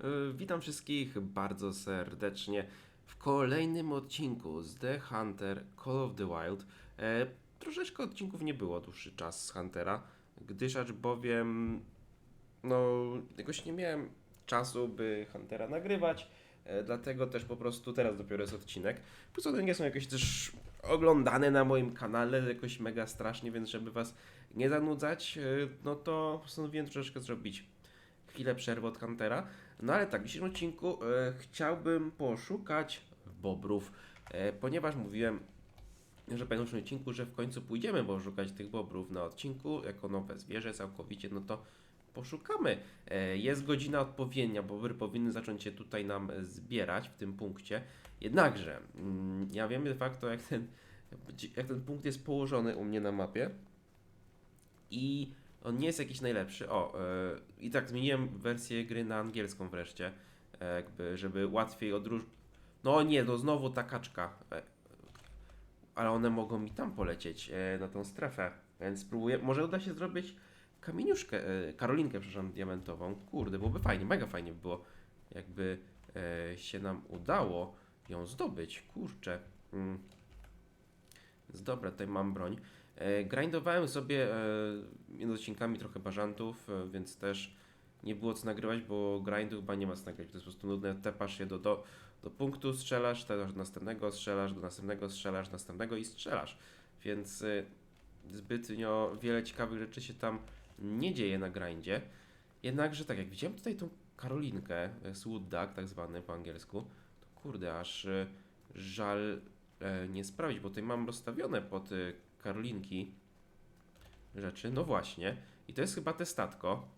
E, Witam wszystkich bardzo serdecznie w kolejnym odcinku z The Hunter Call of the Wild. E, troszeczkę odcinków nie było dłuższy czas z Huntera, gdyż acz bowiem no jakoś nie miałem czasu, by Huntera nagrywać, e, dlatego też po prostu teraz dopiero jest odcinek. Plus one nie są jakoś też oglądane na moim kanale jakoś mega strasznie, więc żeby was nie zanudzać, e, no to postanowiłem troszeczkę zrobić chwilę przerwy od Huntera. No ale tak, w dzisiejszym odcinku e, chciałbym poszukać bobrów, e, ponieważ mówiłem, że w pierwszym odcinku, że w końcu pójdziemy poszukać tych bobrów na odcinku, jako nowe zwierzę całkowicie, no to poszukamy. E, jest godzina odpowiednia, bobry powinny zacząć się tutaj nam zbierać w tym punkcie. Jednakże, mm, ja wiem de facto jak ten, jak ten punkt jest położony u mnie na mapie i on nie jest jakiś najlepszy. O, e, i tak zmieniłem wersję gry na angielską wreszcie, e, jakby, żeby łatwiej odróżnić. No nie, no znowu ta kaczka. E, ale one mogą mi tam polecieć, na tą strefę, więc spróbuję. Może uda się zrobić kamieniuszkę, Karolinkę, przepraszam, diamentową. Kurde, byłoby fajnie, mega fajnie by było, jakby się nam udało ją zdobyć. Kurczę. Mm. Dobra, tutaj mam broń. E, grindowałem sobie e, między odcinkami trochę bażantów, e, więc też nie było co nagrywać, bo grindu chyba nie ma co nagrywać. To jest po prostu nudne. Tepasz się do, do, do punktu, strzelasz, tepasz do następnego, strzelasz, do następnego, strzelasz, następnego i strzelasz. Więc zbytnio wiele ciekawych rzeczy się tam nie dzieje na grindzie. Jednakże tak, jak widziałem tutaj tą Karolinkę, Swood Duck tak zwany po angielsku, to kurde, aż żal nie sprawić, bo tutaj mam rozstawione pod Karolinki rzeczy. No właśnie. I to jest chyba te statko.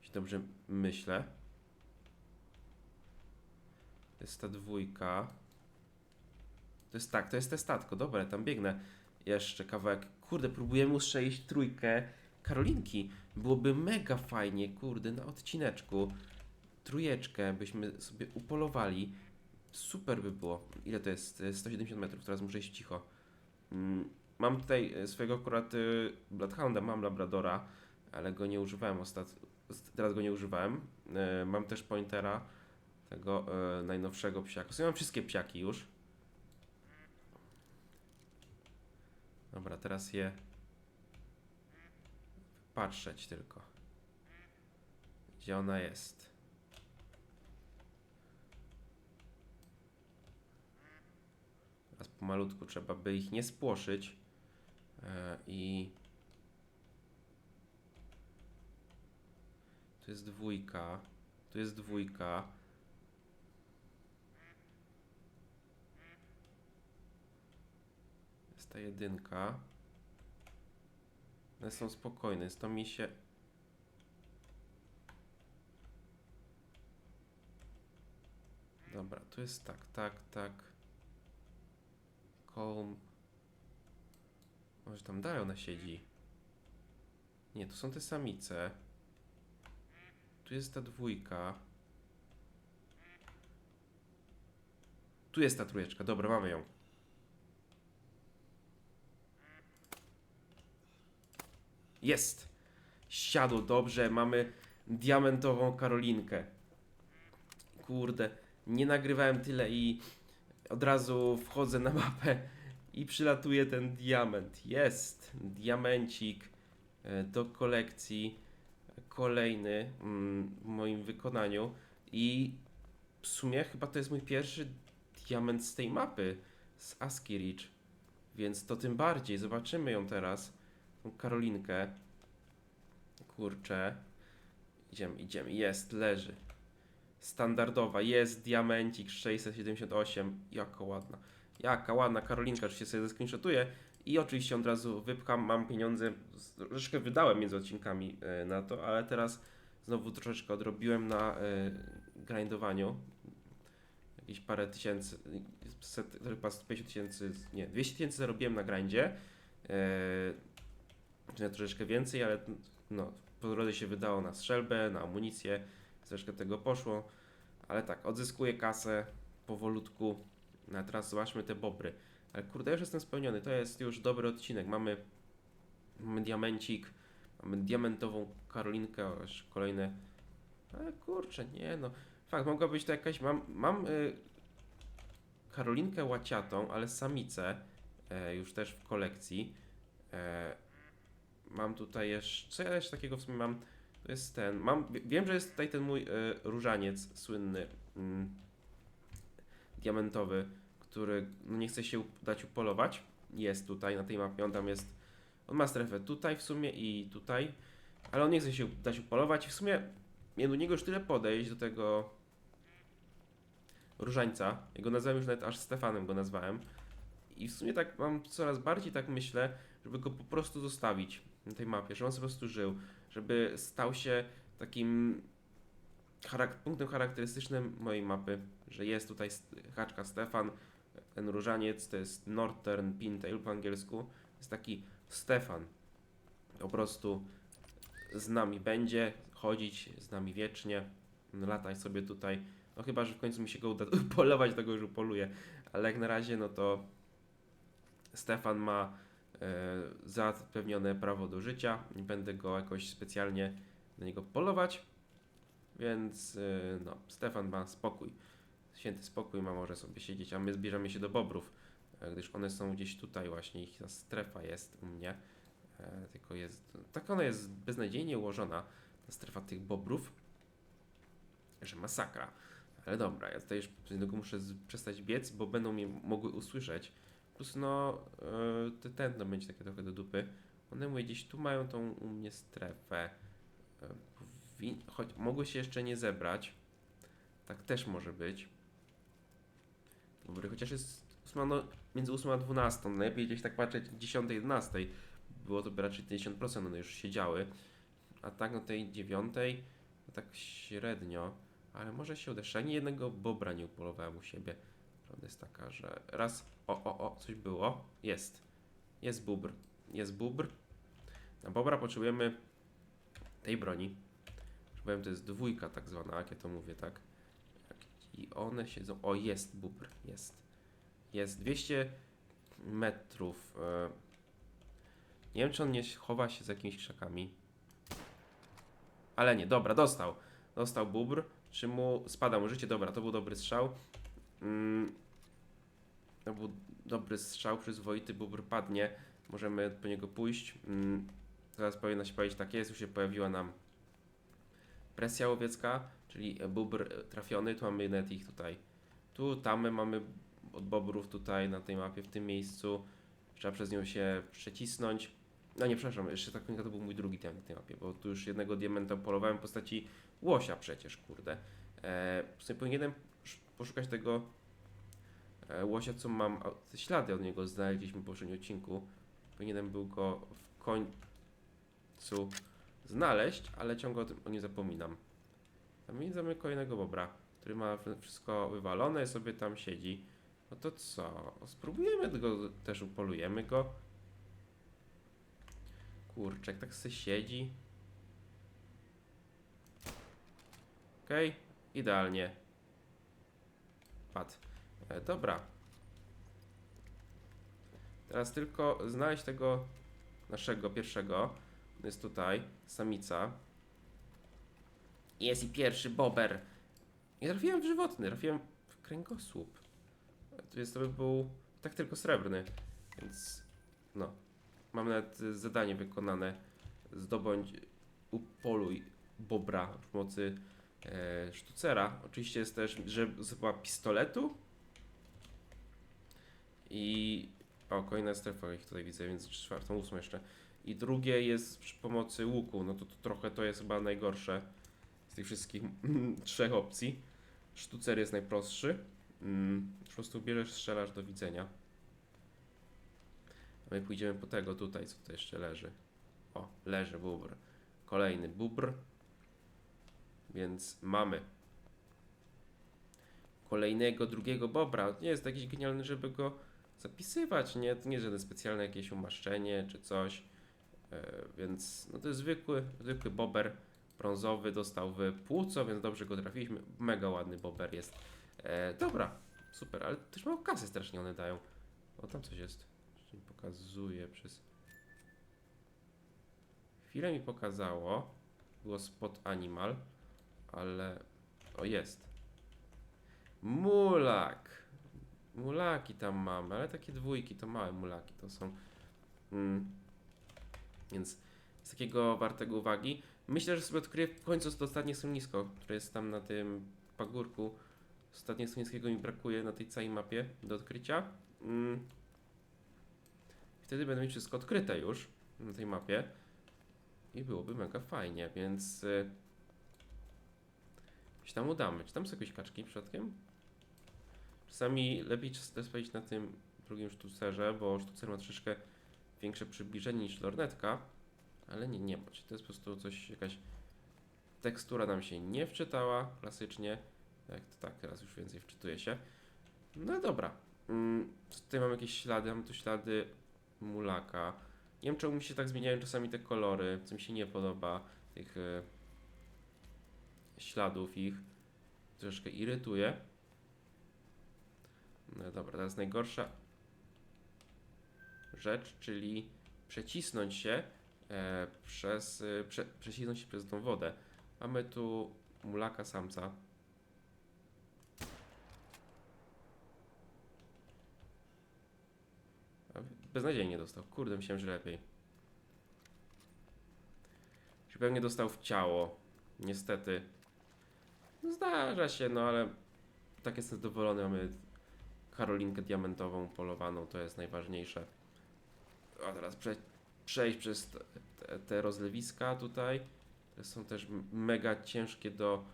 Jeśli dobrze myślę. To jest ta dwójka. To jest tak, to jest te statko. Dobra, tam biegnę. Jeszcze kawałek. Kurde, próbujemy ustrzelić trójkę Karolinki. Byłoby mega fajnie, kurde, na odcineczku. Trójeczkę byśmy sobie upolowali. Super by było. Ile to jest? E, 170 metrów. Teraz muszę iść cicho. Mm, Mam tutaj e, swojego akurat y, Bloodhounda, mam Labradora, ale go nie używałem ostat... ost- Teraz go nie używałem. E, Mam też Pointera, tego e, najnowszego psiaka. W mam wszystkie psiaki już. Dobra, teraz je patrzeć tylko. Gdzie ona jest? Teraz pomalutku trzeba by ich nie spłoszyć. E, I tu jest dwójka. Tu jest dwójka. Jest ta jedynka. One są spokojne, to mi się. Dobra, tu jest tak, tak, tak. Colm. Może tam dalej ona siedzi. Nie, to są te samice. Tu jest ta dwójka. Tu jest ta trójeczka. Dobra, mamy ją. Jest! Siadło, dobrze. Mamy diamentową Karolinkę. Kurde, nie nagrywałem tyle i od razu wchodzę na mapę i przylatuje ten diament. Jest diamencik e, do kolekcji. Kolejny mm, w moim wykonaniu. I w sumie chyba to jest mój pierwszy diament z tej mapy, z ASCII Ridge. Więc to tym bardziej. Zobaczymy ją teraz. Tą Karolinkę. Kurczę. Idziemy, idziemy. Jest, leży. Standardowa. Jest diamencik 678. Jaka ładna. Jaka ładna Karolinka, oczywiście sobie zescreenshotuję i oczywiście od razu wypcham, mam pieniądze, troszeczkę wydałem między odcinkami e, na to, ale teraz znowu troszeczkę odrobiłem na e, grindowaniu. Jakieś parę tysięcy, set, chyba z 50 tysięcy, nie, 200 tysięcy zarobiłem na grindzie. E, czy nawet troszeczkę więcej, ale no, po drodze się wydało na strzelbę, na amunicję, troszeczkę tego poszło, ale tak, odzyskuję kasę powolutku. No a teraz zobaczmy te bobry. Ale kurde, już jestem spełniony. To jest już dobry odcinek. Mamy, mamy diamencik, mamy diamentową Karolinkę, aż kolejne Ale kurczę, nie no. Fakt, mogła być to jakaś. Mam, mam y, Karolinkę łaciatą, ale samicę e, już też w kolekcji. E, mam tutaj jeszcze. Co ja jeszcze takiego w sumie mam? Jest ten. Mam, wie- wiem, że jest tutaj ten mój e, różaniec słynny. Mm, diamentowy, który no, nie chce się dać upolować. Jest tutaj na tej mapie. On tam jest. On ma strefę tutaj w sumie i tutaj. Ale on nie chce się dać upolować. W sumie mnie do niego już tyle podejść do tego różańca. Jego nazwałem już nawet aż Stefanem go nazwałem. I w sumie tak mam coraz bardziej tak myślę, żeby go po prostu zostawić na tej mapie, żeby on po prostu żył, żeby stał się takim charak- punktem charakterystycznym mojej mapy, że jest tutaj haczka Stefan, ten różaniec to jest Northern Pintail po angielsku, jest taki Stefan. Po prostu z nami będzie, chodzić z nami wiecznie, latać sobie tutaj. No chyba, że w końcu mi się go uda polować, to go już upoluję. Ale jak na razie, no to Stefan ma zapewnione prawo do życia. Nie będę go jakoś specjalnie na niego polować. Więc e, no, Stefan ma spokój. Święty spokój ma, może sobie siedzieć, a my zbierzemy się do bobrów, e, gdyż one są gdzieś tutaj właśnie, ich ta strefa jest u mnie. E, tylko jest, tak ona jest beznadziejnie ułożona, ta strefa tych bobrów, że masakra. Ale dobra, ja tutaj już niedługo muszę przestać biec, bo będą mnie mogły usłyszeć. Plus no, yy, te tętno będzie takie trochę do dupy. One mówię, gdzieś tu mają tą u mnie strefę. E, choć mogły się jeszcze nie zebrać. Tak też może być. Dobry, chociaż jest ósma, no, między 8 a 12. Najlepiej gdzieś tak patrzeć 10, 11. Było to by raczej 50%, one już siedziały. A tak na tej 9, to tak średnio. Ale może się uda. Ani jednego bobra nie upolowałem u siebie. Prawda jest taka, że raz. O, o, o, coś było. Jest. Jest bubr. Jest bubr. Na bobra potrzebujemy tej broni. Powiem, to jest dwójka tak zwana, jak ja to mówię, tak? I one siedzą. O, jest bubr. Jest. Jest 200 metrów. e, Nie wiem, czy on nie chowa się za jakimiś krzakami. Ale nie, dobra, dostał. Dostał bubr. Czy mu spada mu życie? Dobra, to był dobry strzał. Mm, to był dobry strzał, przyzwoity bubr padnie. Możemy po niego pójść. Mm, teraz powinna się powiedzieć tak jest, już się pojawiła nam presja łowiecka, czyli bubr trafiony. Tu mamy nawet ich tutaj. Tu, tam my mamy od bobrów tutaj na tej mapie, w tym miejscu. Trzeba przez nią się przecisnąć. No nie, przepraszam, jeszcze tak to był mój drugi diament na tej mapie, bo tu już jednego diamenta polowałem w postaci łosia przecież, kurde. E, sumie powinienem poszukać tego e, łosia, co mam, te ślady od niego znaleźliśmy w poprzednim odcinku. Powinienem był go w końcu znaleźć, ale ciągle o tym o nie zapominam. Tam widzimy kolejnego bobra, który ma wszystko wywalone, sobie tam siedzi. No to co? Spróbujemy go, też upolujemy go. Kurczek, tak se siedzi. Okej, idealnie. E, dobra. Teraz tylko znaleźć tego naszego pierwszego. Jest tutaj samica. Jest i pierwszy bober. Nie trafiłem w żywotny, trafiłem w kręgosłup. Tu jest to by był tak tylko srebrny, więc no. Mam nawet zadanie wykonane. Zdobądź, upoluj bobra pomocy e, sztucera. Oczywiście jest też, chyba pistoletu. I o, kolejna strefa ich tutaj widzę, więc czwartą, ósmą jeszcze. I drugie jest przy pomocy łuku. No to, to trochę to jest chyba najgorsze z tych wszystkich trzech opcji. Sztucer jest najprostszy. Mm, po prostu bierzesz, strzelasz do widzenia. My pójdziemy po tego tutaj, co to jeszcze leży. O, leży bubr. Kolejny bubr. Więc mamy kolejnego, drugiego bobra. Nie jest jakiś genialny, żeby go zapisywać, nie? To nie jest żadne specjalne jakieś umaszczenie czy coś. E, więc no to jest zwykły, zwykły bober brązowy, dostał w płuco, więc dobrze go trafiliśmy. Mega ładny bober jest. E, dobra, super, ale też mało kasy strasznie one dają. O, tam coś jest. Jeszcze mi pokazuje przez... Chwilę mi pokazało. Było spot animal. Ale... O, jest. Mulak. Mulaki tam mamy, ale takie dwójki to małe mulaki to są. Mm. Więc z takiego wartego uwagi. Myślę, że sobie odkryję w końcu to ostatnie schronisko, które jest tam na tym pagórku. Ostatnie schroniskiego mi brakuje na tej całej mapie do odkrycia. Mm. Wtedy będę mieć wszystko odkryte już na tej mapie. I byłoby mega fajnie, więc... Y, się tam udamy. Czy tam są jakieś kaczki przypadkiem? Czasami lepiej czas- spędzić na tym drugim sztucerze, bo sztucer ma troszeczkę większe przybliżenie niż lornetka, ale nie, nie. Czyli to jest po prostu coś, jakaś tekstura nam się nie wczytała klasycznie. Jak to tak, teraz już więcej wczytuje się. No dobra. Mm, tutaj mam jakieś ślady, mam tu ślady mulaka. Nie wiem czemu mi się tak zmieniają czasami te kolory, co mi się nie podoba, tych e, śladów ich. Troszeczkę irytuje. No dobra, teraz najgorsza rzecz, czyli przecisnąć się e, przez, e, prze, przecisnąć się przez tą wodę. Mamy tu mulaka samca. Beznadziejnie dostał. Kurde, myślałem, że lepiej. Czy pewnie dostał w ciało. Niestety. No zdarza się, no ale tak jestem zadowolony. Mamy Karolinkę diamentową polowaną, to jest najważniejsze. A teraz prze, przejść przez te, te, rozlewiska tutaj. Są też mega ciężkie do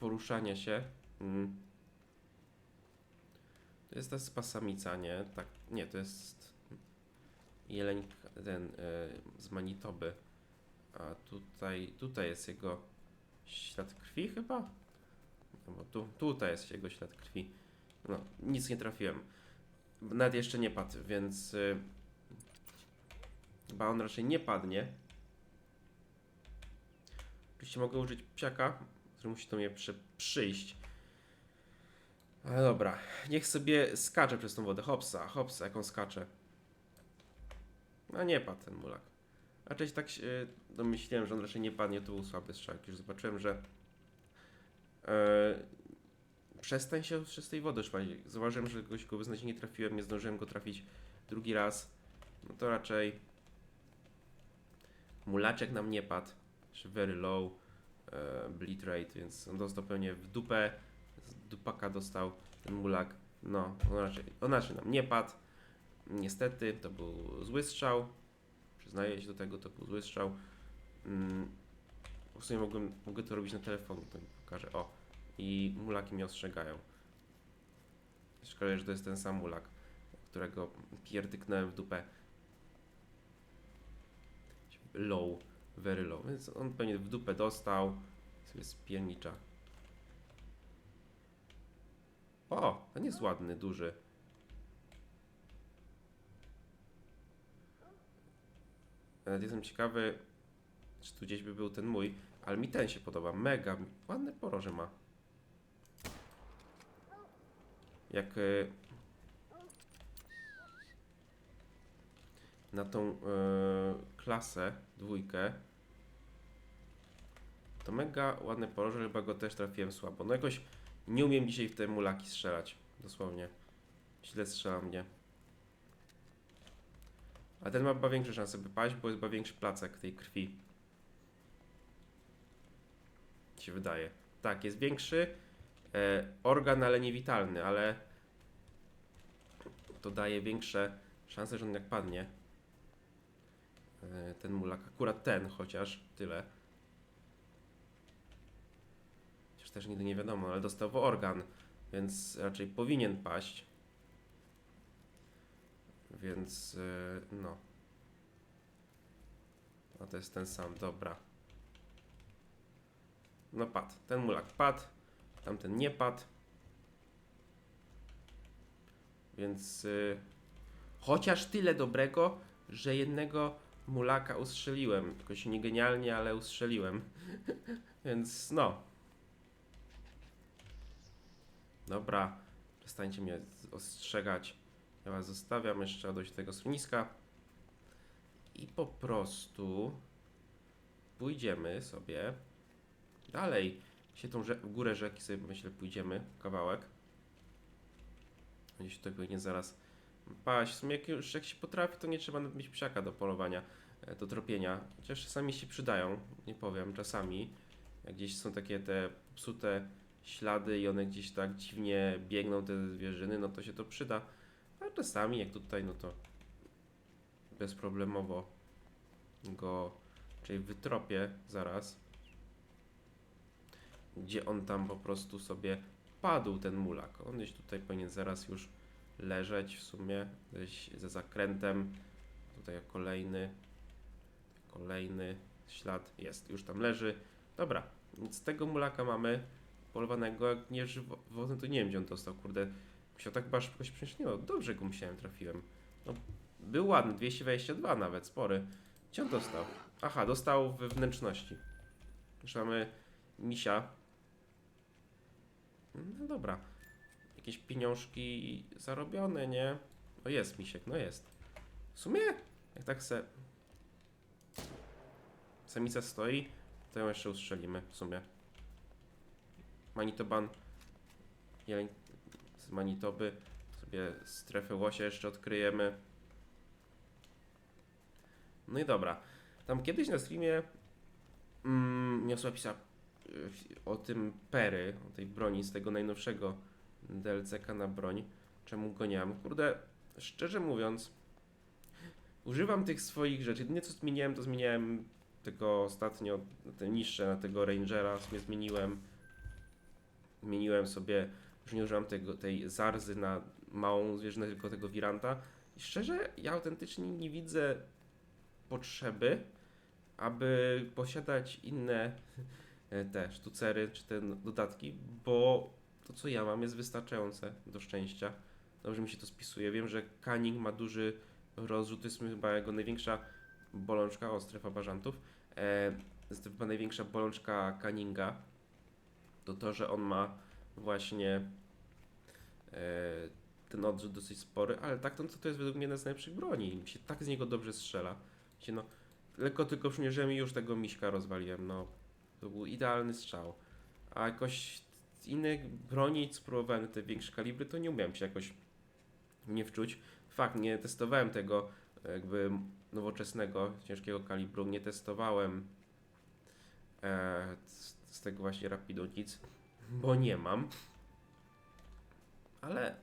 poruszania się. Mm. To jest ta spasamica, nie? Tak, nie, to jest jeleń ten y, z Manitoby. A tutaj, tutaj jest jego ślad krwi chyba? No bo tu, tutaj jest jego ślad krwi. No, nic nie trafiłem. Nawet jeszcze nie padł, więc y, chyba on raczej nie padnie. Oczywiście mogę użyć psiaka, który musi do mnie przy, przyjść. Ale dobra, niech sobie skacze przez tą wodę. Hopsa, hopsa, jak on skacze. No nie padł ten mulak. Raczej tak się domyśliłem, że on raczej nie padnie, to był słaby strzał. Już zobaczyłem, że e, przestań się z tej wody szpać. Zauważyłem, że goś go beznadziejnie trafiłem, nie zdążyłem go trafić drugi raz. No to raczej mulaczek nam nie padł. Czy very low e, bleed rate, więc on dostał pewnie w dupę. Z dupaka dostał ten mulak. No, on raczej, on raczej nam nie padł. Niestety, to był zły strzał. Przyznaję się do tego, to był zły strzał. Mm, w sumie mogłem, mogę to robić na telefonie, to mi pokażę. O, i mulaki mnie ostrzegają. Szkoda, że to jest ten sam mulak, którego pierdyknąłem w dupę. Low, very low, więc on pewnie w dupę dostał. Sobie spiernicza. O, ten jest ładny, duży. Nawet jestem ciekawy, czy tu gdzieś by był ten mój, ale mi ten się podoba, mega, ładne poroże ma. Jak y, na tą y, klasę, dwójkę, to mega ładne poroże, chyba go też trafiłem słabo. No jakoś nie umiem dzisiaj w te mulaki strzelać, dosłownie. Źle strzela mnie. A ten ma chyba większe szanse by paść, bo jest chyba większy placek tej krwi. Się wydaje. Tak, jest większy e, organ, ale niewitalny, ale to daje większe szanse, że on jak padnie. E, ten mulak, akurat ten chociaż, tyle. Chociaż też nigdy nie wiadomo, ale dostał organ, więc raczej powinien paść. Więc yy, no. No to jest ten sam, dobra. No padł. Ten mulak padł, tamten nie padł. Więc yy, chociaż tyle dobrego, że jednego mulaka ustrzeliłem. Jakoś nie genialnie, ale ustrzeliłem. Więc no. Dobra, przestańcie mnie ostrzegać. Ja was zostawiam jeszcze dojść do tego schroniska. I po prostu pójdziemy sobie dalej. się tą w górę rzeki sobie myślę pójdziemy kawałek. Gdzieś tutaj powinien zaraz paść. W sumie jak już jak się potrafi, to nie trzeba mieć psiaka do polowania, e, do tropienia. Chociaż czasami się przydają, nie powiem, czasami. Jak gdzieś są takie te psute ślady i one gdzieś tak dziwnie biegną, te zwierzyny, no to się to przyda. A czasami, jak tutaj, no to bezproblemowo go, czyli wytropię zaraz, gdzie on tam po prostu sobie padł, ten mulak. On gdzieś tutaj powinien zaraz już leżeć w sumie, gdzieś ze zakrętem. Tutaj kolejny, kolejny ślad jest, już tam leży. Dobra, więc tego mulaka mamy polowanego, jak nie żywotny, to nie wiem gdzie on dostał, kurde. Musiał tak chyba szybko się no, dobrze go musiałem, trafiłem. No, był ładny, 222 nawet, spory. Gdzie on dostał? Aha, dostał we wnętrzności. Mamy misia. No dobra. Jakieś pieniążki zarobione, nie? No jest misiek, no jest. W sumie, jak tak se... Samica stoi, to ją jeszcze ustrzelimy, w sumie. Manitoban, jeleń Manitoby. Sobie strefę łosia jeszcze odkryjemy. No i dobra. Tam kiedyś na streamie mm, niosła pisa y, o tym Pery, o tej broni z tego najnowszego DLC-ka na broń. Czemu go nie mam? Kurde, szczerze mówiąc, używam tych swoich rzeczy. Jedynie co zmieniałem, to zmieniałem tego ostatnio, te niższe na tego Rangera, sobie zmieniłem. Zmieniłem sobie, już nie używam tego, tej Zarzy na małą zwierzynę, tylko tego Wiranta. I szczerze, ja autentycznie nie widzę potrzeby, aby posiadać inne e, te sztucery czy te dodatki, bo to co ja mam jest wystarczające do szczęścia. Dobrze mi się to spisuje. Wiem, że Cunning ma duży rozrzut, to jest chyba jego największa bolączka, o strefa bażantów. E, jest to chyba największa bolączka Cunninga. To to, że on ma właśnie e, ten odrzut dosyć spory, ale tak to, to jest według mnie jedna z najlepszych broni. Mi się tak z niego dobrze strzela. Się, no, lekko tylko przymierzyłem i już tego miśka rozwaliłem. No, to był idealny strzał. A jakoś z innych broni spróbowałem te większe kalibry, to nie umiałem się jakoś nie wczuć. Fakt, nie testowałem tego jakby nowoczesnego, ciężkiego kalibru, nie testowałem e, z, z tego właśnie rapidu nic, bo nie mam. Ale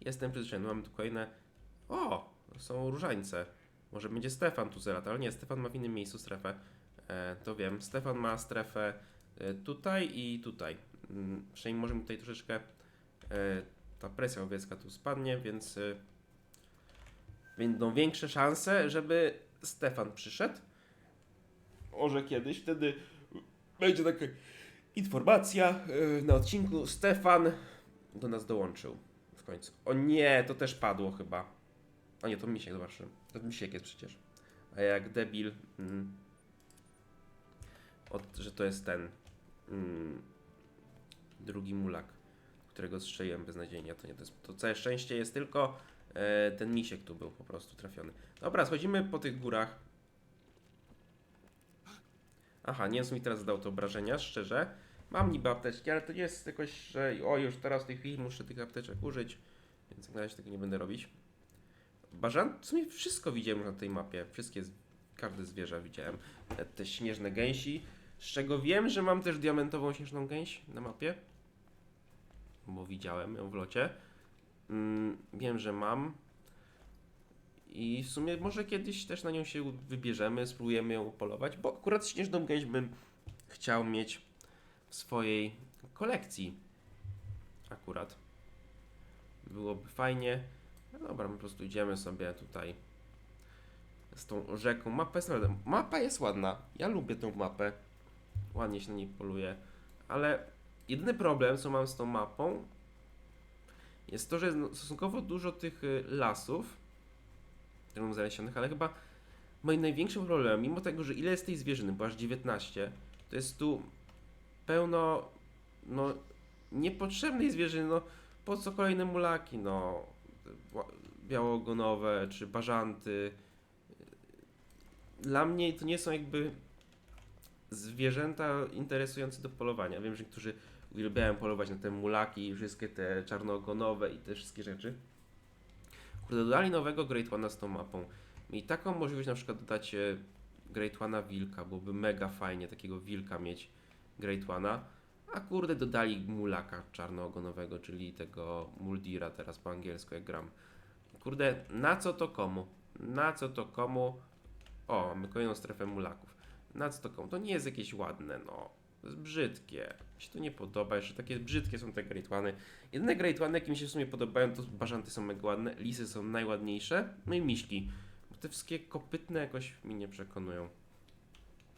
jestem przyzwyczajony. Mamy tu kolejne. O! Są różańce. Może będzie Stefan tu zera, ale nie, Stefan ma w innym miejscu strefę. E, to wiem. Stefan ma strefę e, tutaj i tutaj. Mm, Przynajmniej może mi tutaj troszeczkę e, ta presja łowiecka tu spadnie, więc e, będą większe szanse, żeby Stefan przyszedł. Może kiedyś, wtedy będzie taka informacja e, na odcinku. Stefan do nas dołączył w końcu. O nie, to też padło chyba. O nie, to misiek, zobaczyłem. To misiek jest przecież. A jak debil, mm, od, że to jest ten mm, drugi mulak, którego strzeliłem beznadziejnie. To nie, to, jest, to całe szczęście jest tylko e, ten misiek tu był po prostu trafiony. Dobra, schodzimy po tych górach. Aha, nie wiem, co mi teraz zadał te obrażenia, szczerze. Mam niby apteczki, ale to nie jest jakoś, że o, już teraz w tej chwili muszę tych apteczek użyć, więc na razie tego nie będę robić. Bażan, w sumie wszystko widziałem na tej mapie, wszystkie, każde zwierzę widziałem. Te, te śnieżne gęsi, z czego wiem, że mam też diamentową śnieżną gęś na mapie, bo widziałem ją w locie. Mm, wiem, że mam. I w sumie może kiedyś też na nią się wybierzemy, spróbujemy ją polować, bo akurat śnieżną gęś bym chciał mieć w swojej kolekcji. Akurat. Byłoby fajnie. No dobra, my po prostu idziemy sobie tutaj z tą rzeką. Mapa jest, mapa jest ładna. Ja lubię tą mapę. Ładnie się na niej poluje. Ale jedyny problem, co mam z tą mapą, jest to, że jest stosunkowo dużo tych y, lasów, mam zalesionych, ale chyba moim największym problemem, mimo tego, że ile jest tej zwierzyny, bo aż 19, to jest tu pełno no, niepotrzebnej zwierzyny, no po co kolejne mulaki, no białogonowe czy bażanty. Dla mnie to nie są jakby zwierzęta interesujące do polowania. Wiem, że niektórzy uwielbiają polować na te mulaki i wszystkie te czarnoogonowe i te wszystkie rzeczy. Dodali nowego Great One'a z tą mapą. I taką możliwość na przykład dodać Great One'a wilka, byłoby mega fajnie takiego wilka mieć Great One'a. A kurde, dodali mulaka czarnoogonowego, czyli tego Muldira teraz po angielsku jak gram. Kurde, na co to komu? Na co to komu? O, mamy kolejną strefę mulaków. Na co to komu? To nie jest jakieś ładne, no. To jest brzydkie. Mi się to nie podoba, jeszcze takie brzydkie są te Great One'y. Jedyne Great jakie mi się w sumie podobają, to bażanty są mega ładne, lisy są najładniejsze, no i miśki. Bo te wszystkie kopytne jakoś mi nie przekonują.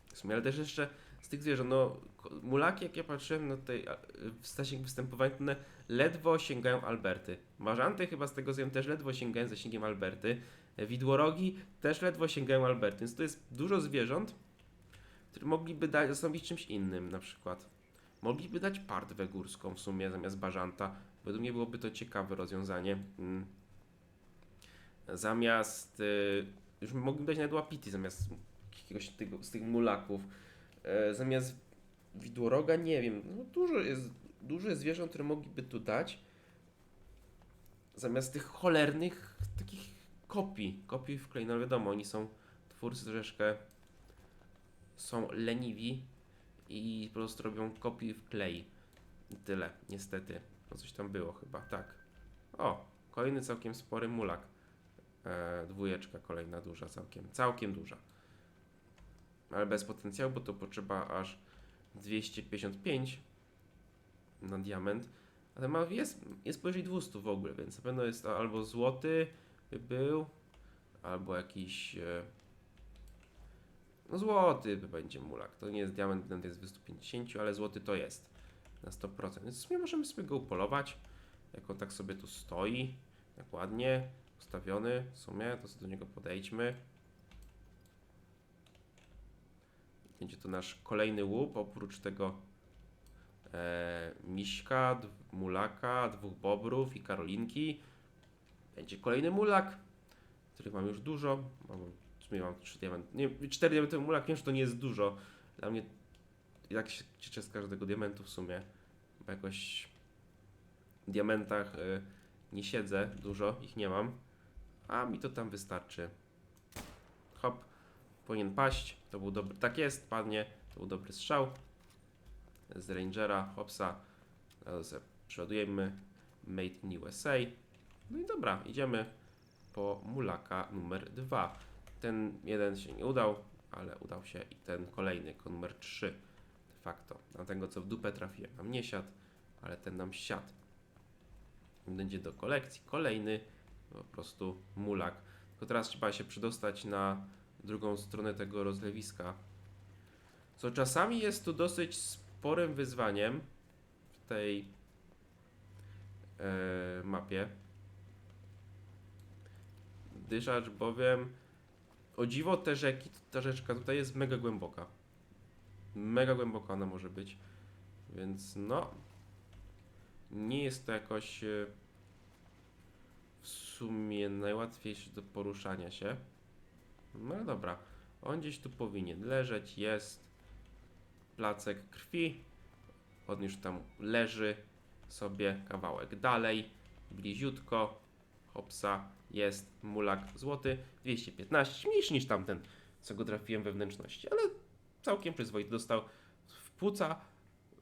W sumie, ale też jeszcze z tych zwierząt, no mulaki, jak ja patrzyłem na tej w zasięg występowań, to one ledwo sięgają Alberty. Bażanty chyba z tego wiem też ledwo sięgają zasięgiem Alberty. Widłorogi też ledwo sięgają Alberty, więc to jest dużo zwierząt, które mogliby dać, zastąpić czymś innym na przykład. Mogliby dać partwę górską w sumie zamiast bażanta. Według mnie byłoby to ciekawe rozwiązanie. Mm. Zamiast. Y, już mogliby dać nawet łapity zamiast jakiegoś tego, z tych mulaków. E, zamiast widłoroga, nie wiem. No dużo jest, dużo jest zwierząt, które mogliby tu dać. Zamiast tych cholernych takich kopii. Kopii w klej. No wiadomo, oni są twórcy troszeczkę są leniwi i po prostu robią kopii w klej. Tyle, niestety. No coś tam było chyba, tak. O, kolejny całkiem spory mulak. E, dwójeczka kolejna duża całkiem, całkiem duża. Ale bez potencjału, bo to potrzeba aż 255 na diament. A ten ma, jest, jest powyżej 200 w ogóle, więc na pewno jest albo złoty by był, albo jakiś... E, no złoty to będzie mulak. To nie jest diament, ten jest 250, ale złoty to jest. Na 100%. Więc w sumie możemy sobie go upolować. Jak on tak sobie tu stoi. Tak ładnie. Ustawiony w sumie. To sobie do niego podejdźmy. Będzie to nasz kolejny łup. Oprócz tego e, miśka, mulaka, dwóch bobrów i karolinki. Będzie kolejny mulak, których mam już dużo. Mam w sumie mam 3 diamenty. Nie, 4 diamenty mulak, wiem, że to nie jest dużo. Dla mnie jak się cieszę z każdego diamentu w sumie. Bo jakoś w diamentach y, nie siedzę dużo, ich nie mam. A mi to tam wystarczy. Hop, powinien paść. To był dobry. Tak jest, padnie. To był dobry strzał. Z Rangera, Hopsa. Przeładujemy. Made in USA. No i dobra, idziemy po mulaka numer 2. Ten jeden się nie udał, ale udał się i ten kolejny, numer 3 de facto. Na tego, co w dupę trafiłem, nam nie siadł, ale ten nam siadł. Będzie do kolekcji kolejny po prostu mulak. Tylko teraz trzeba się przedostać na drugą stronę tego rozlewiska. Co czasami jest tu dosyć sporym wyzwaniem w tej e, mapie. Dyszacz bowiem o dziwo te rzeki, ta rzeczka tutaj jest mega głęboka. Mega głęboka ona może być. Więc no. Nie jest to jakoś e, w sumie najłatwiejsze do poruszania się. No dobra. On gdzieś tu powinien leżeć. Jest placek krwi. On już tam leży sobie kawałek dalej. Bliziutko. Hopsa. Jest mulak złoty. 215. Mniejszy niż tamten, co go trafiłem we wnętrzności. Ale całkiem przyzwoity. Dostał w płuca,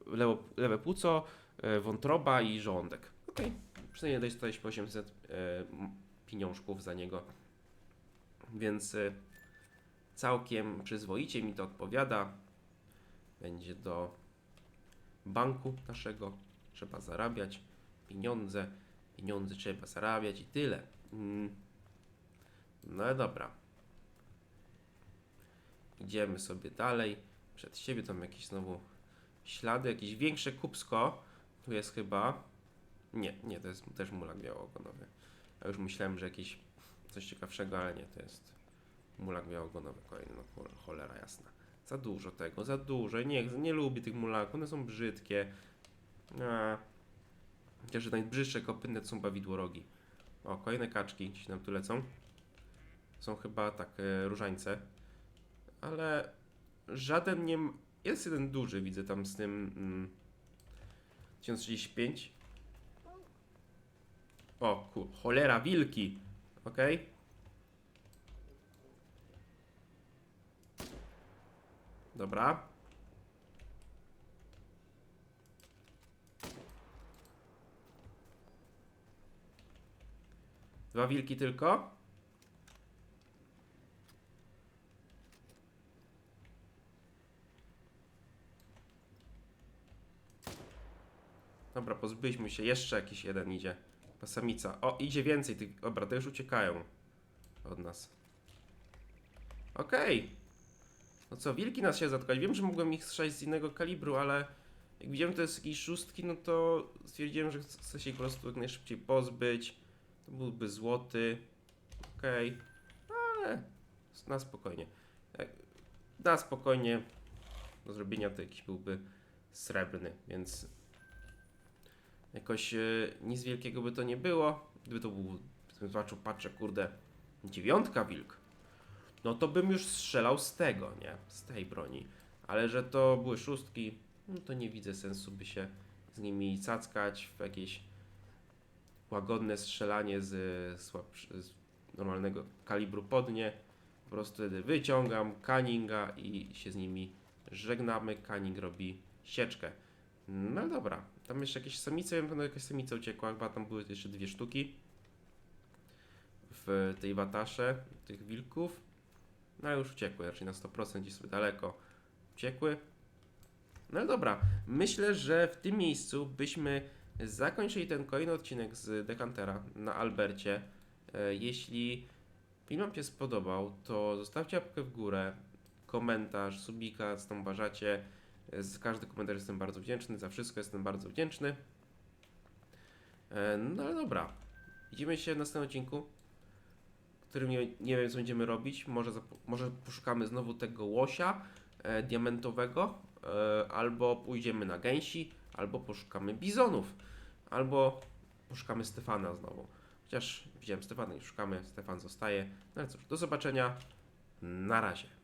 lewo, lewe płuco, e, wątroba i żołądek. Okej, przynajmniej dostaliśmy 800 e, pieniążków za niego, więc e, całkiem przyzwoicie mi to odpowiada. Będzie do banku naszego, trzeba zarabiać pieniądze, pieniądze trzeba zarabiać i tyle. Mm. No dobra. Idziemy sobie dalej. Przed siebie tam jakieś znowu ślady, jakieś większe kupsko. Tu jest chyba. Nie, nie, to jest też mulak białogonowy. Ja już myślałem, że jakieś coś ciekawszego, ale nie, to jest mulak białogonowy kolejny. No chol- cholera jasna. Za dużo tego, za dużo. Nie, nie lubię tych mulaków, one są brzydkie. Chociaż najbrzydsze kopytne to są bawidłorogi. O, kolejne kaczki gdzieś nam tu lecą. Są chyba tak e, różańce. Ale żaden nie. Jest jeden duży, widzę tam z tym mm, 1035. O, ku, cholera, wilki. Okej. Dobra. Dwa wilki tylko? Dobra, pozbyliśmy się. Jeszcze jakiś jeden idzie. Ta samica. O, idzie więcej tych. Dobra, te już uciekają od nas. Okej. No co, wilki nas się zatkać. Wiem, że mogłem ich strzelić z innego kalibru, ale jak widziałem, to jest jakieś szóstki, no to stwierdziłem, że chcę się ich po prostu jak najszybciej pozbyć. To byłby złoty. Okej. Ale na spokojnie. Na spokojnie do zrobienia to jakiś byłby srebrny, więc jakoś e, nic wielkiego by to nie było. Gdyby to był, gdybym zobaczył, patrzę, kurde, dziewiątka wilk, no to bym już strzelał z tego, nie? Z tej broni. Ale że to były szóstki, no to nie widzę sensu, by się z nimi cackać w jakieś łagodne strzelanie z, z normalnego kalibru podnie. Po prostu wtedy wyciągam Kaninga i się z nimi żegnamy. Kaning robi sieczkę. No dobra, tam jeszcze jakieś samice, wiem, pewno jakaś samica uciekła, chyba tam były jeszcze dwie sztuki w tej watasze, tych wilków. No ale już uciekły, raczej na 100% gdzieś sobie daleko uciekły. No dobra, myślę, że w tym miejscu byśmy zakończyli ten kolejny odcinek z Decantera na Albercie. E, Jeśli film Wam się spodobał, to zostawcie łapkę w górę, komentarz, subika, co tam uważacie. E, Z każdy komentarz jestem bardzo wdzięczny, za wszystko jestem bardzo wdzięczny. E, No ale dobra, widzimy się w następnym odcinku, którym nie, nie wiem co będziemy robić. Może, może poszukamy znowu tego łosia e, diamentowego, e, albo pójdziemy na gęsi, albo poszukamy bizonów, albo poszukamy Stefana znowu. Chociaż widziałem Stefana i szukamy, Stefan zostaje. No ale cóż, do zobaczenia. Na razie.